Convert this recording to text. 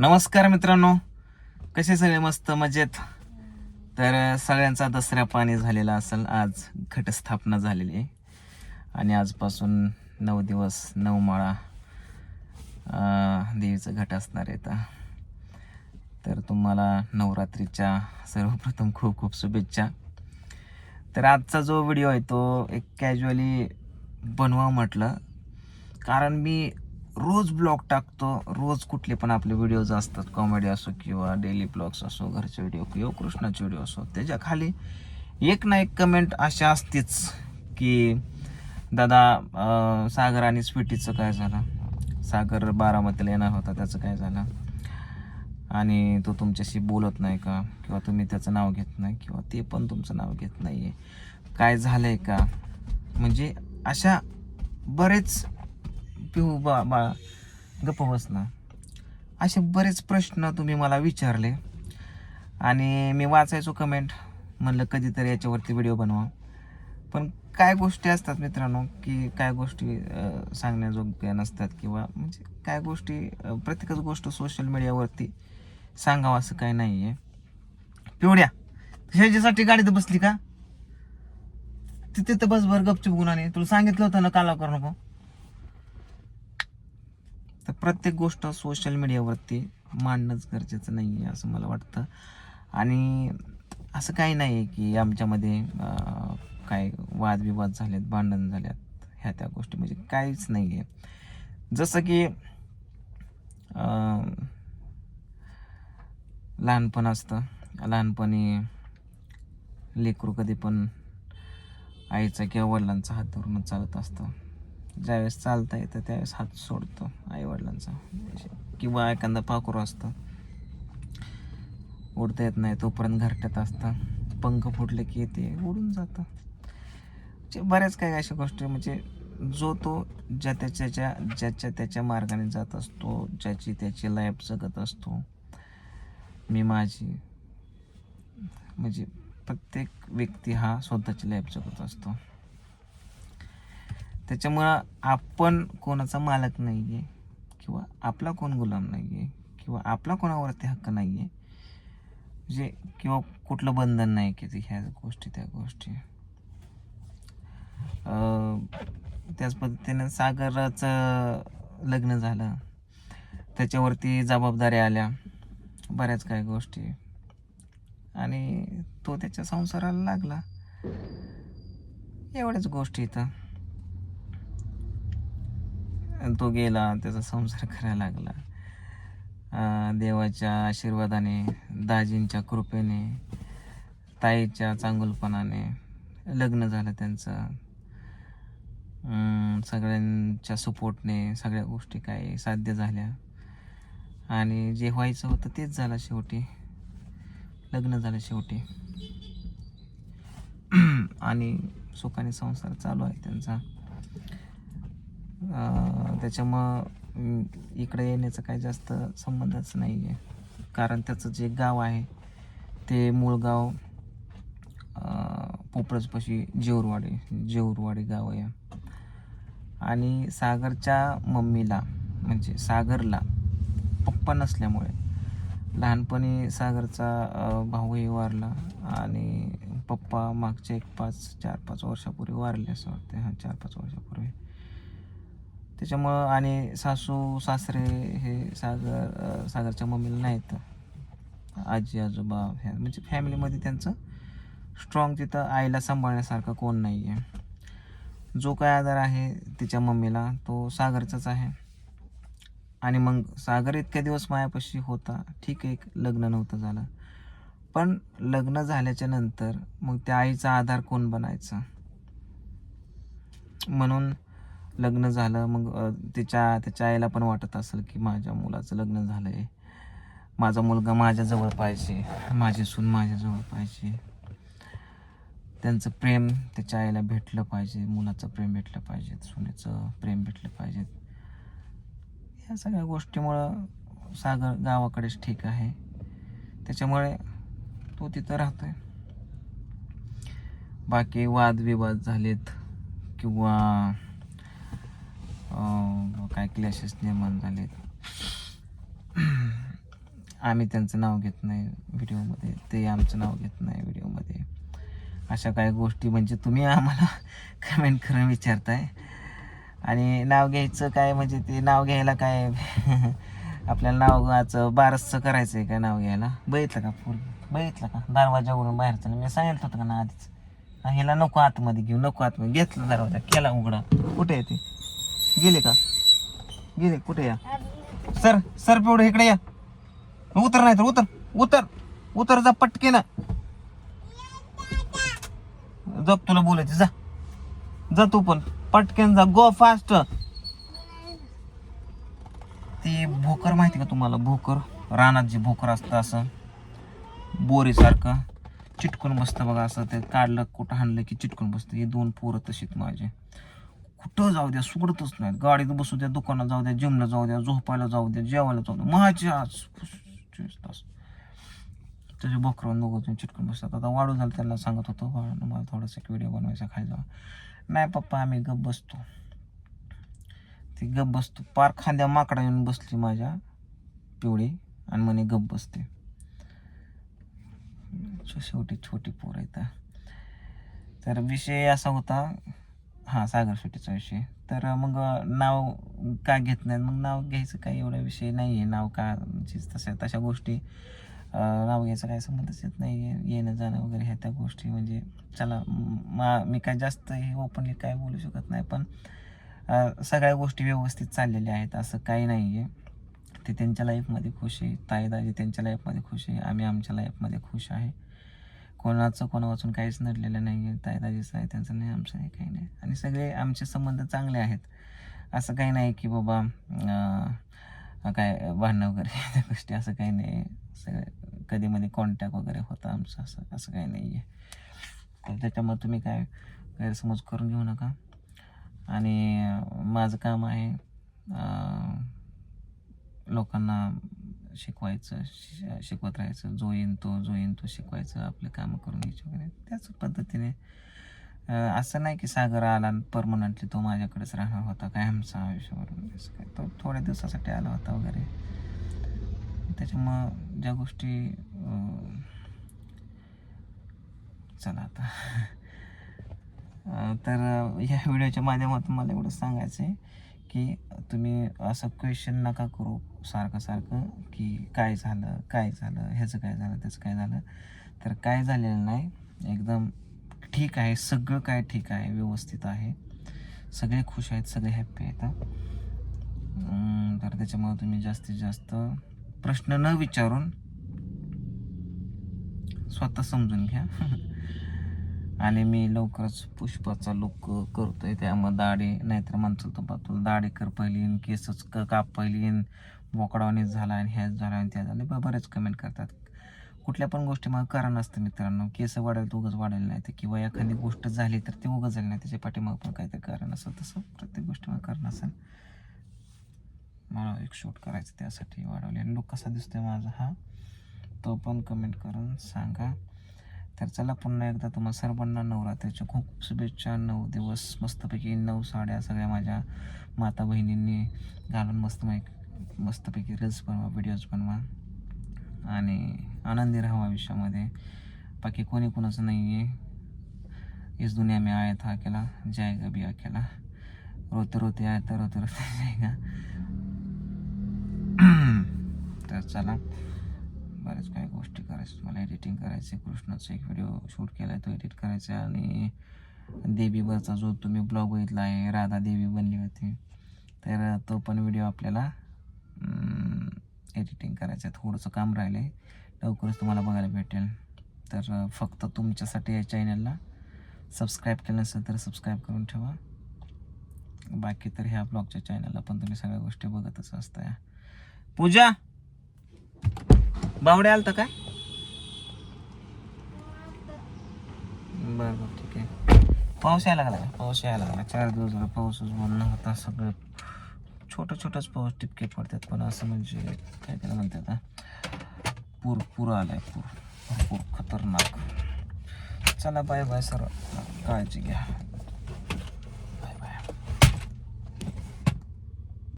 नमस्कार मित्रांनो. कसे सगळे मस्त मजेत? तर सगळ्यांचा दसऱ्या पाणी झालेला असेल आज घटस्थापना झालेली. आहे आणि आजपासून नऊ दिवस नऊ माळा देवीचं घट असणार आहे आता. तर तुम्हाला नवरात्रीच्या सर्वप्रथम खूप खूप शुभेच्छा. तर आजचा जो व्हिडिओ आहे तो एक कॅज्युअली बनवा म्हटलं. कारण मी रोज ब्लॉग टाकतो रोज कुठले पण आपले व्हिडिओज असतात कॉमेडी असो किंवा डेली ब्लॉग्स असो घरचे व्हिडिओ किंवा कृष्णाचे व्हिडिओ असो त्याच्याखाली एक ना एक कमेंट अशा असतेच की दादा सागर आणि स्वीटीचं काय झालं? सागर बारामतीला येणार होता त्याचं काय झालं? आणि तो तुमच्याशी बोलत नाही का? किंवा तुम्ही त्याचं नाव घेत नाही किंवा ते पण तुमचं नाव घेत नाही आहे काय झालं आहे का? म्हणजे अशा बरेच पिऊ बा बा गप्प बसना असे बरेच प्रश्न तुम्ही मला विचारले. आणि मी वाचायचो कमेंट म्हणलं कधीतरी याच्यावरती व्हिडिओ बनवा. पण काय गोष्टी असतात मित्रांनो की काय गोष्टी सांगण्याजोग्या नसतात किंवा म्हणजे काय गोष्टी प्रत्येकच गोष्ट सोशल मीडियावरती सांगावं असं काही नाही आहे पिवड्या ह्याच्यासाठी गाडीत बसली का? तिथे तर बस भर गपचूप गुन्हाने तुला सांगितलं होतं ना काला करू नको. तर प्रत्येक गोष्ट सोशल मीडियावरती मांडणंच गरजेचं नाही आहे असं मला वाटतं. आणि असं काही नाही आहे की आमच्यामध्ये काय वादविवाद झालेत भांडण झाल्यात ह्या त्या गोष्टी म्हणजे काहीच नाही आहे जसं की लहानपण असतं. लहानपणी लेकरू कधी पण आईचा किंवा वडिलांचा हात धरूनच चालत असतं. ज्यावेळेस चालता येतं त्यावेळेस हात सोडतो आईवडिलांचा. म्हणजे किंवा एखादा पाखरू असतं. उडता येत नाही तोपर्यंत घरट्यात असतं. पंख फुटले की ते उडून जातं. म्हणजे बऱ्याच काही अशा गोष्टी म्हणजे जो तो ज्या त्याच्या ज्याच्या त्याच्या मार्गाने जात असतो ज्याची त्याची लाईफ जगत असतो. मी माझी. म्हणजे प्रत्येक व्यक्ती हा स्वतःची लाईफ जगत असतो. त्याच्यामुळं आपण कोणाचा मालक नाही आहे किंवा आपला कोण गुलाम नाही आहे किंवा आपला कोणावरती हक्क नाही आहे म्हणजे किंवा कुठलं बंधन नाही की ते ह्या गोष्टी त्या गोष्टी. त्याच पद्धतीनं सागराचं लग्न झालं. त्याच्यावरती जबाबदाऱ्या आल्या बऱ्याच काही गोष्टी. आणि तो त्याच्या संसाराला लागला. एवढ्याच गोष्टी इथं. तो गेला त्याचा संसार करायला लागला. देवाच्या आशीर्वादाने दाजींच्या कृपेने ताईच्या चांगुलपणाने लग्न झालं त्यांचं. सगळ्यांच्या सपोर्टने सगळ्या गोष्टी काही साध्य झाल्या. आणि जे व्हायचं होतं तेच झालं शेवटी. लग्न झालं शेवटी. आणि सुखाने संसार चालू आहे त्यांचा. त्याच्यामुळं इकडे येण्याचा काही जास्त संबंधच नाही आहे कारण त्याचं जे गाव आहे ते मूळ गाव पोपळजपाशी जेऊरवाडी जेऊरवाडी गाव आहे. आणि सागरच्या मम्मीला म्हणजे सागरला पप्पा नसल्यामुळे लहानपणी सागरचा भाऊही वारला आणि पप्पा मागच्या एक पाच चार पाच वर्षापूर्वी वारले असं वाटते हां चार पाच वर्षापूर्वी. त्याच्यामुळं आणि सासू सासरे हे सागर सागरच्या मम्मीला नाहीत. आजी आजोबा ह्या म्हणजे फॅमिलीमध्ये त्यांचं स्ट्रॉंग तिथं आईला सांभाळण्यासारखं कोण नाही आहे जो काय आधार आहे तिच्या मम्मीला तो सागरचाच आहे. आणि मग सागर इतक्या दिवस मायापाशी होता. ठीक आहे लग्न नव्हतं झालं. पण लग्न झाल्याच्यानंतर मग त्या आईचा आधार कोण बनायचं? म्हणून लग्न झालं मग त्याच्या तिच्या त्याच्या आईला पण वाटत असेल की माझ्या मुलाचं लग्न झालं आहे माझा मुलगा माझ्याजवळ पाहिजे माझी सून माझ्याजवळ पाहिजे. त्यांचं प्रेम त्याच्या आईला भेटलं पाहिजे मुलाचं प्रेम भेटलं पाहिजे सुनेचं प्रेम भेटलं पाहिजे. ह्या सगळ्या गोष्टीमुळं सागर गावाकडेच ठीक आहे. त्याच्यामुळे तो तिथं राहतो आहे बाकी वादविवाद झालेत किंवा काय क्लॅशेस निर्माण झालेत आम्ही त्यांचं नाव घेत नाही व्हिडिओमध्ये ते आमचं नाव घेत नाही व्हिडिओमध्ये अशा काही गोष्टी म्हणजे तुम्ही आम्हाला कमेंट करून विचारताय. आणि नाव घ्यायचं काय म्हणजे ते नाव घ्यायला काय? आपल्याला नावाचं बारसचं करायचं आहे काय नाव घ्यायला? बघितलं का पूर्ण बघितलं का? दरवाजा उघडून बाहेरचं मी सांगितलं होतं का ना आधीच? ह्याला नको आतमध्ये घेऊ नको आतमध्ये. घेतला दरवाजा केला उघडा. कुठे आहे ते? गेले का? गेले. कुठे या? सर सर पेवढे इकडे या. उतर नाही तर उतर. उतर. उतर जा पटके ना जप तुला बोलायचं जा. जा तू पण. पटकन जा. गो फास्ट ते भोकर माहिती का तुम्हाला? भोकर. रानात जे भोकर असतं असं. बोरीसारखं. चिटकून बसतं बघा असं ते काढलं कुठं हाणलं की चिटकून बसतं. हे दोन पोरं तशीत माझे. कुठं जाऊ द्या सोडतच नाहीत. गाडीत बसू द्या दुकानात जाऊ द्या जिमला जाऊ द्या झोपायला जाऊ द्या जेवायला जाऊ द्या. माझे आज चोवीस तास त्याचे बकरवून दोघं चिटकून बसतात. आता वाढू झालं त्यांना सांगत होतो मला थोडासा एक व्हिडिओ बनवायचा खायचा नाही पप्पा आम्ही गप बसतो. ती गप बसतो. पार खांद्या माकडा येऊन बसली माझ्या पिवळी आणि म्हणे गप बसते. शेवटी छोटी पोर आहेत तर विषय असा होता हां सागर सुटीचा विषय. तर मग नाव का घेत नाही मग नाव घ्यायचं काही एवढा विषय नाही आहे नाव का? म्हणजे तशा तशा गोष्टी नाव घ्यायचं काही संबंधच येत नाही आहे येणं जाणं वगैरे ह्या त्या गोष्टी. म्हणजे चला मा मी काय जास्त हे ओपनली काय बोलू शकत नाही पण सगळ्या गोष्टी व्यवस्थित चाललेल्या आहेत. असं काही नाही आहे ते त्यांच्या लाईफमध्ये खुश आहे. ताईदाजी त्यांच्या लाईफमध्ये खुश आहे. आम्ही आमच्या लाईफमध्ये खुश आहे. कोणाचं कोणापासून काहीच नडलेलं नाही आहे ताई आहे त्यांचं नाही आमचं नाही काही नाही. आणि सगळे आमचे संबंध चांगले आहेत. असं काही नाही की बाबा काय भांडणं वगैरे त्या गोष्टी असं काही नाही. सगळे कधीमध्ये कॉन्टॅक्ट वगैरे होता आमचं असं असं काही नाही आहे तर त्याच्यामुळे तुम्ही काय गैरसमज करून घेऊ नका. आणि माझं काम आहे लोकांना शिकवायचं शिकवत राहायचं. जो येईन तो जो येईन तो शिकवायचं आपले कामं करून घ्यायचे वगैरे. त्याच पद्धतीने असं नाही की सागर आला परमनंटली तो माझ्याकडेच राहणार होता काय आयुष्यावर असं काय तो थोड्या दिवसासाठी आला होता वगैरे. त्याच्यामुळं ज्या गोष्टी चला आता. तर ह्या व्हिडिओच्या माध्यमातून मला एवढं सांगायचं आहे की तुम्ही असं क्वेश्चन नका करू. सारखं सारखं की काय झालं काय झालं ह्याचं काय झालं त्याचं काय झालं. तर काय झालेलं नाही. एकदम ठीक आहे. सगळं काय ठीक आहे. व्यवस्थित आहे. सगळे खुश आहेत. सगळे हॅप्पी आहेत. तर त्याच्यामुळे तुम्ही जास्तीत जास्त प्रश्न न विचारून स्वतः समजून घ्या. आणि मी लवकरच पुष्पाचा लुक करतोय. त्यामुळे दाढी नाहीतर माणसं तर तुला दाढी कर पहिली केसच क काप पहिली आणि झाला आणि ह्याच झाला आणि त्या झालं. बा बरेच कमेंट करतात. कुठल्या पण गोष्टी मग कारण असतं मित्रांनो. केस वाढेल तर उगच वाढेल नाही तर किंवा एखादी गोष्ट झाली तर ती उगच झाली नाही. त्याच्या पाठीमाग पण काहीतरी कारण असेल तसं प्रत्येक गोष्टीमुळं करणं असेल. मला एक शूट करायचं त्यासाठी वाढवले. आणि लुक कसा दिसतोय माझा हा? तो पण कमेंट करून सांगा. तर चला पुन्हा एकदा तुम्हा सर्वांना नवरात्रीच्या खूप खूप शुभेच्छा. नऊ दिवस मस्तपैकी नऊ साड्या सगळ्या माझ्या माता बहिणींनी घालून मस्त मस्तपैकी रील्स बनवा व्हिडिओज बनवा. आणि आनंदी राहा आयुष्यामध्ये. बाकी कोणी कोणाचं नाही आहे इस दुनिया में आया था अकेला जायगा भी अकेला. रोते रोते आया तर रोते रोते जायगा तर चला बरेच काही गोष्टी मला एडिटिंग करायचे कृष्णाचा एक व्हिडिओ शूट केला आहे तो एडिट करायचा आहे आणि देवीवरचा जो तुम्ही ब्लॉग बघितला आहे राधा देवी बनली होती तर तो पण व्हिडिओ आपल्याला एडिटिंग करायचं आहे थोडंसं काम राहिलं आहे लवकरच तुम्हाला बघायला भेटेल. तर फक्त तुमच्यासाठी या चॅनलला सबस्क्राईब केलं नसेल तर सबस्क्राईब करून ठेवा. बाकी तर ह्या ब्लॉगच्या चॅनलला पण तुम्ही सगळ्या गोष्टी बघतच असता पूजा बावड्या आलता काय? बरं बरं ठीक आहे. पाऊस यायला लागला का? पाऊस यायला लागला. चार दिवस झाला पाऊसच बंद होता सगळं छोटं छोटंच पाऊस टिपके पडतात पण असं म्हणजे काय त्याला म्हणतात हा? पूर पूर आलाय पूर. भरपूर खतरनाक. चला बाय बाय सर. काळजी घ्या.